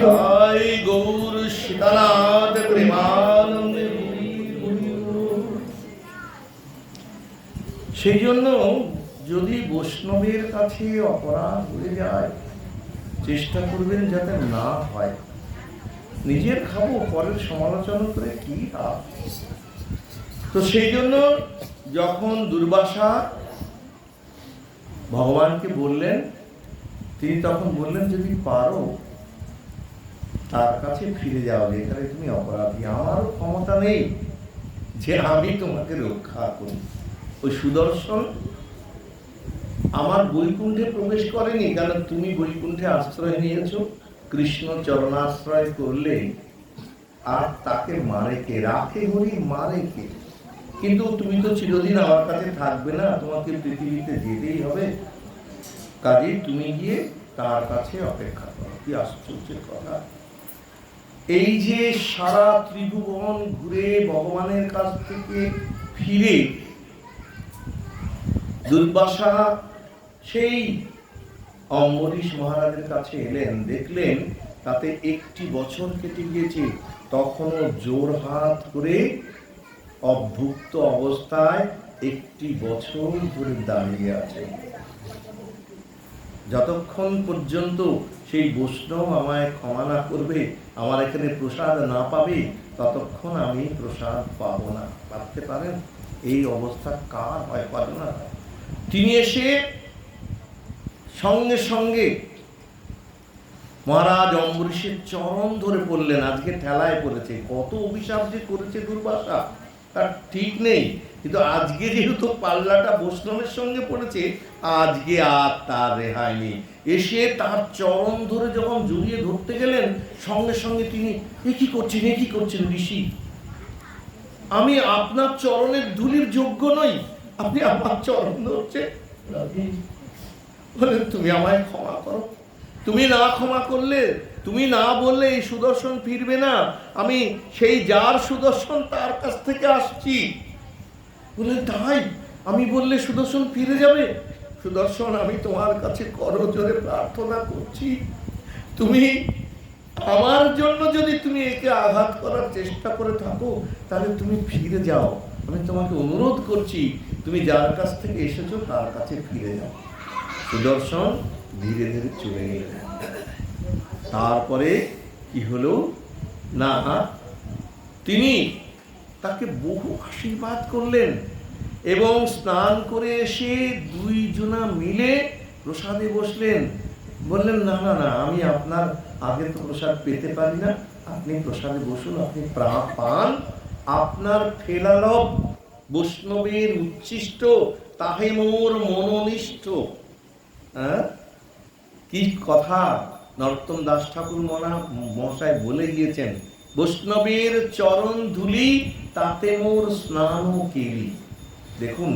জয় গৌর সীতানাথ প্রেমানন্দে। সেই জন্য যদি বৈষ্ণবের কাছে অপরাধ হয়ে যায়, চেষ্টা করবেন যাতে না হয়। নিজের খাব, পরের সমালোচনা করে কি তো সেই জন্য যখন দুর্বাসা ভগবানকে বললেন তিনি তখন বললেন, যদি পারো, তার কাছে ফিরে যাও, যেখানে তুমি অপরাধী। আমারও ক্ষমতা নেই যে আমি তোমাকে রক্ষা করি। ওই সুদর্শন আমার বৈকুণ্ঠে প্রবেশ করেনি, কারণ তুমি বৈকুণ্ঠে আশ্রয় নিয়েছো। কৃষ্ণ চরণাশ্রয় করলে আর তাকে মারে কে? রাখে হরি, মারে কে? কিন্তু তুমি তো চিরদিন আমার কাছে থাকবে না, তোমাকে পৃথিবীতে যেতেই হবে। কাজেই তুমি গিয়ে তার কাছে অপেক্ষা করো। কি আশ্চর্যের কথা। এই যে সারা ত্রিভুবন ঘুরে ভগবানের কাছ থেকে ফিরে দুর্বাসা সেই অম্বরীশ মহারাজের কাছে এলেন, দেখলেন তাতে একটি বছর কেটে গিয়েছে, তখনও জোর হাত করে অভুক্ত অবস্থায় একটি বছর ধরে দাঁড়িয়ে আছে। যতক্ষণ পর্যন্ত সেই বৈষ্ণব আমায় ক্ষমা না করবে, আমার এখানে প্রসাদ না পাবে, ততক্ষণ আমি প্রসাদ পাবো না। ভাবতে পারেন, এই অবস্থা কার হয় পারে না তিনি এসে সঙ্গে সঙ্গে মহারাজ অম্বরীশের চরণ ধরে পড়লেন। আজকে ঠেলায় পড়েছে। কত অভিশাপ যে করেছে দুর্বাসা। তার ঠিক নেই। কিন্তু আজকে যেহেতু পাল্লাটা বৈষ্ণবের সঙ্গে পড়েছে, আজকে আর তার রেহাই নেই। এসে তার চরণ ধরে যখন জড়িয়ে ধরতে গেলেন, সঙ্গে সঙ্গে তিনি, এ কি করছেন, এ কি করছেন ঋষি? আমি আপনার চরণের ধুলির যোগ্য নই। আপনি আমার চরণ ধরছে বলেন, তুমি আমায় ক্ষমা করো। তুমি না ক্ষমা করলে, তুমি না বললে এই সুদর্শন ফিরবে না। আমি সেই যার সুদর্শন তার কাছ থেকে আসছি। বললেন তাই? আমি বললে সুদর্শন ফিরে যাবে? সুদর্শন, আমি তোমার কাছে করজোরে প্রার্থনা করছি। তুমি আমার জন্য যদি তুমি একে আঘাত করার চেষ্টা করে থাকো, তাহলে তুমি ফিরে যাও। আমি তোমাকে অনুরোধ করছি, তুমি যার কাছ থেকে এসেছ তার কাছে ফিরে যাও। সুদর্শন ধীরে ধীরে চলে গেলেন তারপরে কি হলো? না, তিনি তাকে বহু আশীর্বাদ করলেন এবং স্নান করে এসে দুইজনা মিলে প্রসাদে বসলেন। বললেন, না না না, আমি আপনার আগে তো প্রসাদ পেতে পারি না। আপনি প্রসাদে বসুন, আপনি পান। আপনার ফেলালব বৈষ্ণবের উচ্ছিষ্ট, তাহে মোর মনোনিষ্ঠ। হ্যাঁ? কি কথা? নরোত্তম দাস ঠাকুর মনা মশাই বলে গিয়েছেন, বৈষ্ণবের চরণ ধুলি, তাতে মোর স্নান কেলি। দেখুন,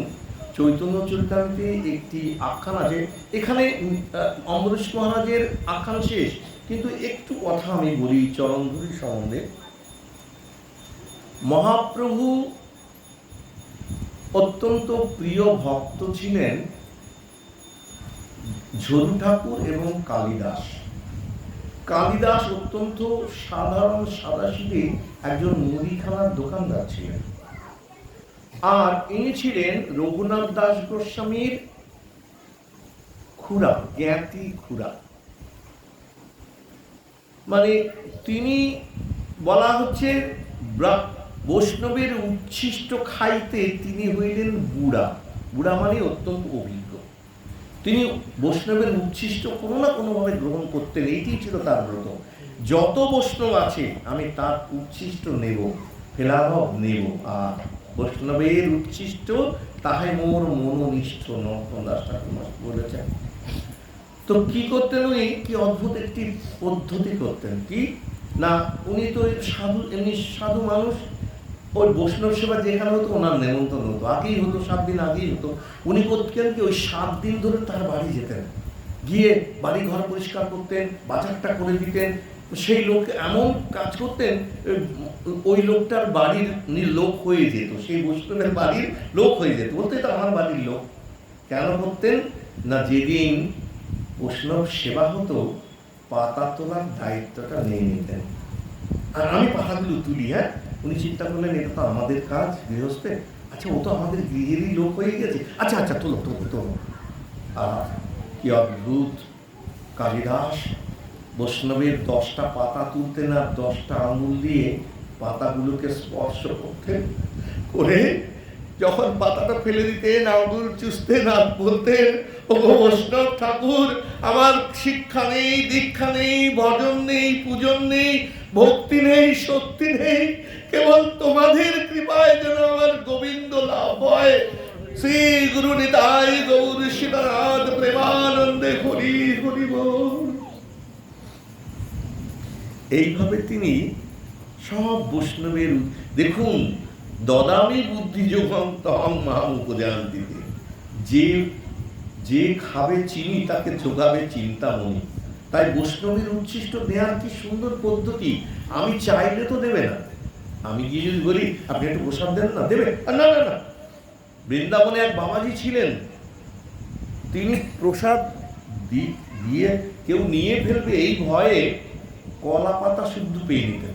চৈতন্য চরিতামিতে একটি আখ্যান আছে। এখানে অমরেশ মহারাজের আখ্যান শেষ, কিন্তু একটু কথা আমি বলি চরণ ধুলি সম্বন্ধে। মহাপ্রভু অত্যন্ত প্রিয় ভক্ত ছিলেন ঝরু ঠাকুর এবং কালিদাস। কালিদাস অত্যন্ত সাধারণ সাদাসিধে একজন মুদিখানার দোকানদার ছিলেন। আর ইনি ছিলেন রঘুনাথ দাস গোস্বামীর খুড়া, জ্ঞাতি খুড়া। মানে তিনি বলা হচ্ছে ব্রা- বৈষ্ণবের উচ্ছিষ্ট খাইতে তিনি হইলেন বুড়া। বুড়া মানে অত্যন্ত অভিজ্ঞ। তিনি বৈষ্ণবের উচ্ছিষ্ট কোনো না কোনোভাবে গ্রহণ করতেন এইটি ছিল তার ব্রত। যত বৈষ্ণব আছে, আমি তার উচ্ছিষ্ট নেব, ফেলাভব নেব, আর বৈষ্ণবের উচ্ছিষ্ট তাহাই মোর মনোনিষ্ঠ নর্তন দাস ঠাকুর বলেছেন। তো কি করতেন উনি? কি অদ্ভুত একটি পদ্ধতি করতেন, কি? না, উনি তো সাধু, এমনি সাধু মানুষ ওই বৈষ্ণব সেবা যেখানে হতো ওনার নেমন্তন্ন হতো। আগেই হতো, সাত দিন আগেই হতো। উনি করতেন কি, ওই সাত দিন ধরে তার বাড়ি যেতেন। গিয়ে বাড়ি ঘর পরিষ্কার করতেন, বাজারটা করে দিতেন। সেই লোক এমন কাজ করতেন ওই লোকটার বাড়ির লোক হয়ে যেত। সেই বৈষ্ণবের বাড়ির লোক হয়ে যেত। বলতে তো আমার বাড়ির লোক। কেন করতেন? না যেদিন বৈষ্ণব সেবা হতো, পাতা তোলার দায়িত্বটা নিয়ে নিতেন। আর আমি পাতাগুলো তুলি হ্যাঁ? উনি চিন্তা করলেন, এটা তো আমাদের কাজ, গৃহস্থে। আচ্ছা ও তো আমাদের গৃহেরই লোক হয়ে গেছে। আচ্ছা আচ্ছা তোলো তোলো তোলো। আর কি অদ্ভুত, কালিদাস, বৈষ্ণবের দশটা পাতা তুলতে না দশটা আঙুল দিয়ে পাতাগুলোকে স্পর্শ করতেন করে যখন পাতাটা ফেলে দিতেন, আঙুল চুষতেন আর বলতেন ও বৈষ্ণব ঠাকুর, আমার শিক্ষা নেই, দীক্ষা নেই, ভজন নেই, পূজন নেই, ভক্তি নেই, শক্তি নেই, কেবল তোমাদের কৃপায় যেন আমার গোবিন্দ লাভ হয়। শ্রী গুরু নিতাই গৌর শিবনাথ প্রেমানন্দে হরি হরি এইভাবে তিনি সব বৈষ্ণবের, দেখুন দদামি বুদ্ধি যোগম তহং মাম উপজান্তিতে যে যে খাবে চিনি তাকে যোগাবে চিন্তামণি। তাই বৈষ্ণবের উচ্ছিষ্ট নেওয়ার কি সুন্দর পদ্ধতি? আমি চাইলে তো দেবে না। আমি গিয়ে যদি বলি আপনি একটু প্রসাদ দেন না? দেবে। না না না। বৃন্দাবনে এক বাবাজি ছিলেন। তিনি প্রসাদ দিয়ে কেউ নিয়ে ফেলবে এই ভয়ে কলা পাতা শুদ্ধ পেয়ে নিতেন।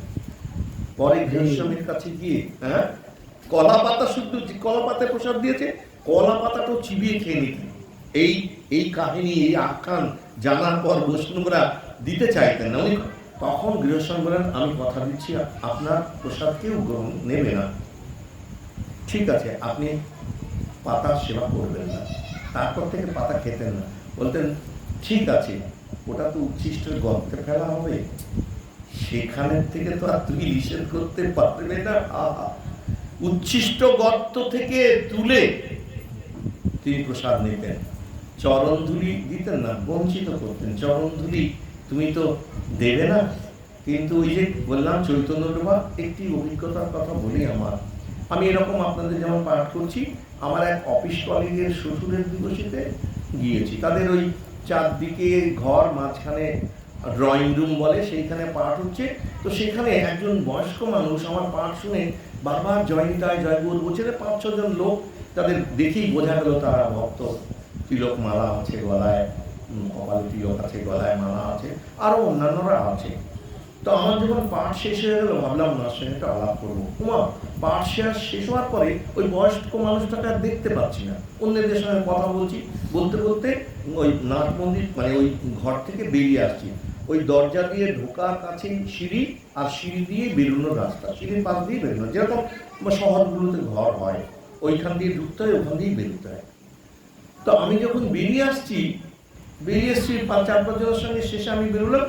পরে গৃহস্বামীর কাছে গিয়ে হ্যাঁ? কলা পাতা শুদ্ধ কলা পাতায় প্রসাদ দিয়েছে কলা পাতাটাও চিবিয়ে খেয়ে নিতেন এই এই কাহিনী, এই আখ্যান জানার পর বৈষ্ণবরা দিতে চাইতেন না। তখন গৃহস্বামী বলেন, আমি কথা দিচ্ছি, আপনার প্রসাদ কেউ গ্রহণ নেবে না। ঠিক আছে, আপনি পাতার সেবা করবেন না। তারপর থেকে পাতা খেতেন না। বলতেন, ঠিক আছে, ওটা তো উচ্ছিষ্টের গর্তে ফেলা হবে। সেখানের থেকে তো আর তুমি নিষেধ করতে পারবে না। আহা। উচ্ছিষ্ট গর্ত থেকে তুলে তিনি প্রসাদ নিতেন। চরণ ধুলি দিতেন না, বঞ্চিত করতেন। চরণ ধুলি, তুমি তো দেবে না। কিন্তু ওই যে বললাম চৈতন্য ডোবা একটি অভিজ্ঞতার কথা বলি আমার। আমি এরকম আপনাদের যেমন পাঠ করছি, আমার এক অফিস কলিগের শ্বশুরের দিবসীতে গিয়েছি। তাদের ওই চারদিকে ঘর, মাঝখানে ড্রয়িং রুম বলে, সেইখানে পাঠ হচ্ছে। তো সেখানে একজন বয়স্ক মানুষ আমার পাঠ শুনে বারবার জয়নিতায় জয়গুর বলছে পাঁচ, ছজন লোক তাদের দেখেই বোঝা গেল তারা ভক্ত। তিলক মালা আছে গলায় কপালে তিলক আছে গলায় মালা আছে, আরও অন্যান্যরা আছে। তো আমার যখন পাঠ শেষ হয়ে গেল, ভাবলাম ওনার সঙ্গে একটা আলাপ করব। উমা, পাঠ শেষ শেষ হওয়ার পরে ওই বয়স্ক মানুষটাকে আর দেখতে পাচ্ছি না। অন্যদের সঙ্গে কথা বলছি, বলতে বলতে ওই নাট মন্দির মানে ওই ঘর থেকে বেরিয়ে আসছি। ওই দরজা দিয়ে ঢোকার কাছে সিঁড়ি আর সিঁড়ি দিয়ে বেরোনোর রাস্তা। সিঁড়ির পাশ দিয়ে বেরোনো। যেরকম শহরগুলোতে ঘর হয়, ওইখান দিয়ে ঢুকতে হয়, ওখান দিয়েই বেরোতে হয়। তো আমি যখন বেরিয়ে আসছি, বেরিয়ে এসছি পাঁচ চার পাঁচজনের সঙ্গে শেষে আমি বেরোলাম।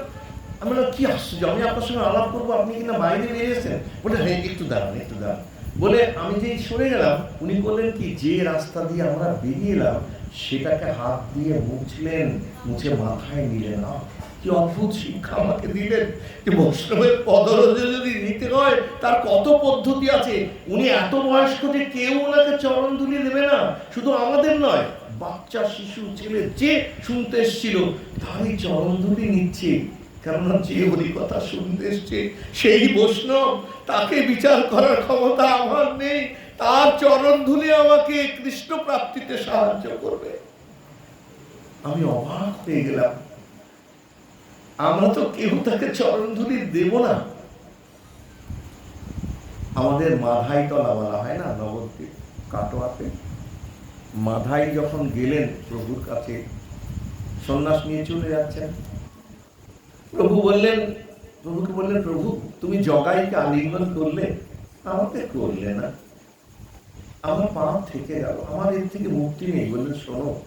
আমি বললাম, কি আশ্চর্য, আমি আপনার সঙ্গে আলাপ করব, আপনি কিনা বাইরে বেরিয়ে এসেছেন? বলে হ্যাঁ একটু দাঁড়ান একটু দাঁড়ান। বলে, আমি যেই সরে গেলাম, উনি বললেন কি, যে রাস্তা দিয়ে আমরা বেরিয়ে এলাম, সেটাকে হাত দিয়ে মুছলেন, মুছে মাথায় নিলেন। কি অদ্ভুত শিক্ষা আমাকে দিলেন? যে বৈষ্ণবের পদরজ যদি নিতে হয় তার কত পদ্ধতি আছে? উনি এত বয়স্ক যে কেউ ওনাকে চরণ ধুলিয়ে দেবে না। শুধু আমাদের নয় বাচ্চা শিশু ছেলে যে শুনতে এসছিল তারই চরণ ধুলি নিচ্ছে। কেননা যে হরি কথা শুনতে এসছে সেই বৈষ্ণব তাকে বিচার করার ক্ষমতা আমার নেই। তার চরণ ধুলি আমাকে কৃষ্ণ প্রাপ্তিতে সাহায্য করবে। আমি অবাক হয়ে গেলাম। আমরা তো কেউ তাকে চরণ ধুলি দেব না। আমাদের মাধাই তলা বলা হয় না, নবদ্বীপ কাটোয়াতে। মাধাই যখন গেলেন প্রভুর কাছে, সন্ন্যাস নিয়ে চলে যাচ্ছেন। প্রভু বললেন, প্রভুকে বললেন, প্রভু, তুমি জগাইকে আলিঙ্গন করলে, আমাকে করলে না। আমার পাপ থেকে গেল, আমার এর থেকে মুক্তি নেই বললেন, শোনো,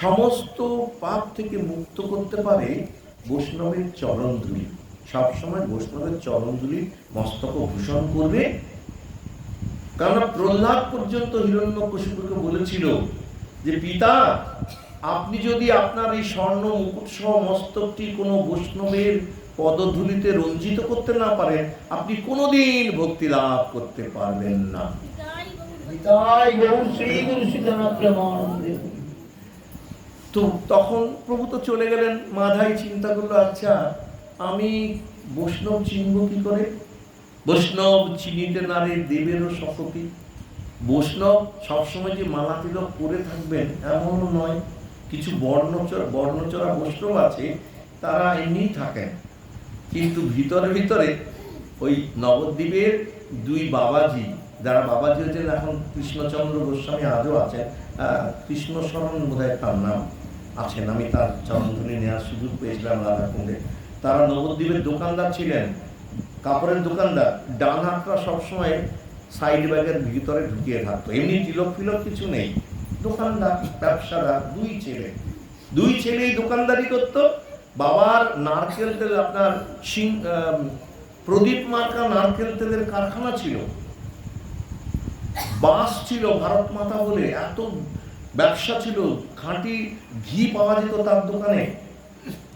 সমস্ত পাপ থেকে মুক্ত করতে পারে বৈষ্ণবের চরণ ধুলি। সবসময় বৈষ্ণবের চরণ ধুলি মস্তক ভূষণ করবে। কারণ প্রহ্লাদ পর্যন্ত হিরণ্য বলেছিল যে, পিতা, আপনি যদি আপনার এই স্বর্ণ মুকুট সহ মস্তকটি কোনো বৈষ্ণবের পদধূলিতে রঞ্জিত করতে না পারেন, আপনি কোনোদিন ভক্তি লাভ করতে পারবেন না। নিতাই গৌর শ্রী গুরু তো তখন প্রভু তো চলে গেলেন মাধাই চিন্তা করল আচ্ছা আমি বৈষ্ণব চিনব কি করে? বৈষ্ণব চিনিতে নারে দেবেরও শপথি বৈষ্ণব সবসময় যে মালা তিলক করে থাকবেন এমনও নয়। কিছু বর্ণচর বর্ণচরা বৈষ্ণব আছে তারা এমনি থাকেন। কিন্তু ভিতরে ভিতরে ওই নবদ্বীপের দুই বাবাজি যারা বাবাজি হচ্ছেন এখন কৃষ্ণচন্দ্র গোস্বামী আজও আছেন আহ, কৃষ্ণশরণ বোধহয় তার নাম। আছেন। আমি তার চরণধুলি নেওয়ার সুযোগ পেয়েছিলাম রাধাকুণ্ডে তারা নবদ্বীপের দোকানদার ছিলেন, কাপড়ের দোকানদার। ডান হাতটা সবসময় সাইড ব্যাগের ভিতরে ঢুকিয়ে থাকতো। এমনি তিলক ফিলক কিছু নেই। দোকানদার, ব্যবসাদার, দুই ছেলে। দুই ছেলেই দোকানদারি করতো। বাবার নারকেল তেল, আপনার সিং প্রদীপ মার্কা নারকেল তেলের কারখানা ছিল। বাস ছিল, ভারত মাতা বলে। এত ব্যবসা ছিল খাঁটি ঘি পাওয়া যেত তার দোকানে।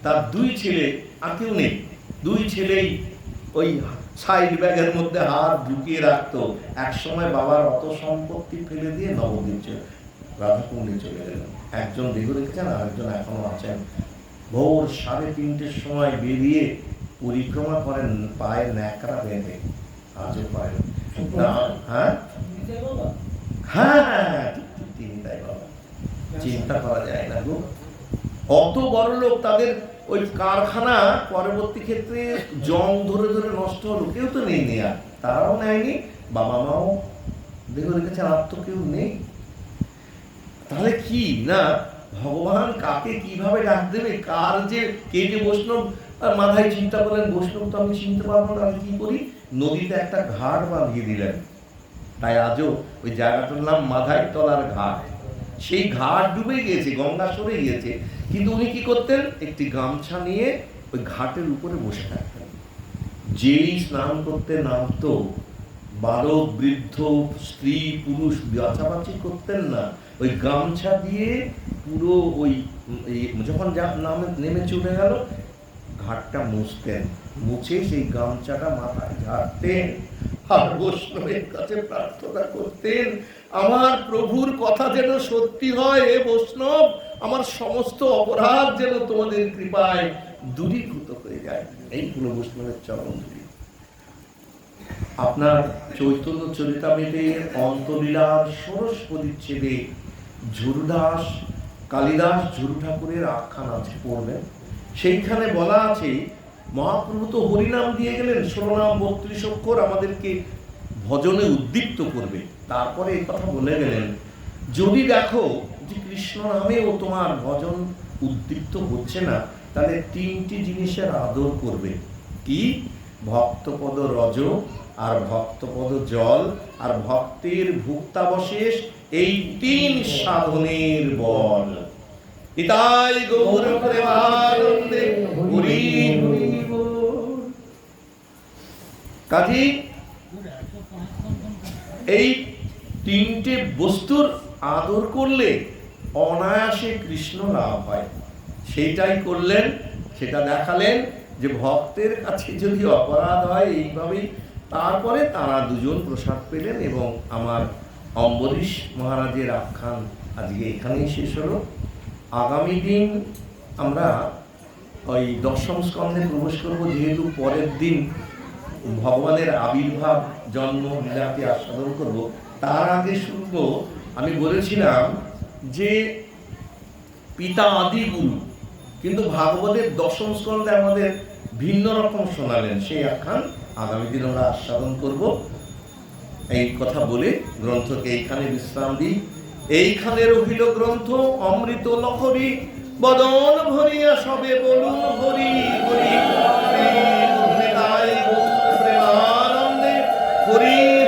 তার দুই ছেলে আর কেউ নেই। দুই ছেলেই ওই সাইড ব্যাগের মধ্যে হাত ঢুকিয়ে রাখতো। একসময় বাবার অত সম্পত্তি ফেলে দিয়ে নবদ্বীপ চলে রাধাকুণ্ডে চলে গেলেন একজন দেহ রেখেছেন আর একজন এখনও আছেন। ভোর সাড়ে তিনটের সময় বেরিয়ে পরিক্রমা করেন পায়ে ন্যাকড়া বেঁধে। আজও না- হ্যাঁ? হ্যাঁ হ্যাঁ হ্যাঁ, ঠিক ঠিক তিনি তাই বাবা চিন্তা করা যায় না গো। অত বড় লোক তাদের ওই কারখানা পরবর্তী ক্ষেত্রে জং ধরে ধরে নষ্ট হলো, কেউ তো নেই নেয়া। তারাও নেয়নি, বাবা মাও দেখো রেখেছেন আর তো কেউ নেই। তাহলে কি? না, ভগবান কাকে কীভাবে ডাক দেবে? কার যে কে যে বৈষ্ণব মাথায় চিন্তা করলেন, বৈষ্ণব তো আমি চিনতে পারব না, আমি কি করি? নদীতে একটা ঘাট বাঁধিয়ে দিলেন। তাই আজও ওই জায়গাটার নাম মাথায় তলার ঘাট। সেই ঘাট ডুবে গিয়েছে, গঙ্গা সরে গিয়েছে। কিন্তু উনি কি করতেন? একটি গামছা নিয়ে ওই ঘাটের উপরে বসে থাকতেন। যেই স্নান করতে নামতো, বালক, বৃদ্ধ, স্ত্রী, পুরুষ, বাছাবাছি করতেন না। ওই গামছা দিয়ে পুরো ওই যখন যা নামে নেমে চলে গেল, ঘাটটা মুছতেন। মুছে সেই গামছাটা মাথায় ঝাড়তেন। আর বৈষ্ণবের কাছে প্রার্থনা করতেন। আমার প্রভুর কথা যেন সত্যি হয় এ বৈষ্ণব, আমার সমস্ত অপরাধ যেন তোমাদের কৃপায় দূরীভূত হয়ে যায়। এই হলো বৈষ্ণবের আপনার চৈতন্য চরিতামৃতের অন্তলীলার ষোড়শ পরিচ্ছেদে ঝুরুদাস, কালিদাস, ঝুরু ঠাকুরের আখ্যান আছে পড়বেন। সেইখানে বলা আছে মহাপ্রভু তো হরিনাম দিয়ে গেলেন ষোলো নাম বত্রিশ অক্ষর আমাদেরকে ভজনে উদ্দীপ্ত করবে। তারপরে এই কথা বলে গেলেন, যদি দেখো যে কৃষ্ণ নামেও তোমার ভজন উদ্দীপ্ত হচ্ছে না, তাহলে তিনটি জিনিসের আদর করবে। কি? ভক্তপদ রজ আর ভক্তপদ জল আর ভক্তের ভুক্তাবশেষ এই তিন সাধনের বল। ইতাই গৌর হরি। কাজী, এই তিনটে বস্তুর আদর করলে অনায়াসে কৃষ্ণ লাভ হয়। সেইটাই করলেন, সেটা দেখালেন যে ভক্তের কাছে যদি অপরাধ হয় এইভাবেই, তারপরে তারা দুজন প্রসাদ পেলেন এবং আমার অম্বরীশ মহারাজের আখ্যান আজকে এখানেই শেষ হলো। আগামী দিন আমরা ওই দশম স্কন্ধে প্রবেশ করব, যেহেতু পরের দিন ভগবানের আবির্ভাব, জন্ম লীলাকে আস্বাদন করব, তার আগে শুনব, আমি বলেছিলাম যে পিতা আদি গুরু, কিন্তু ভাগবতের দশম স্কন্ধে আমাদের ভিন্ন রকম শোনালেন। সেই আখ্যান আগামী দিন আমরা আস্বাদন করব। এই কথা বলে গ্রন্থকে এইখানে বিশ্রাম দিই। এইখানে রহিল গ্রন্থ, অমৃত লহরী, বদন ভরিয়া সবে বলুন হরি হরি। করি।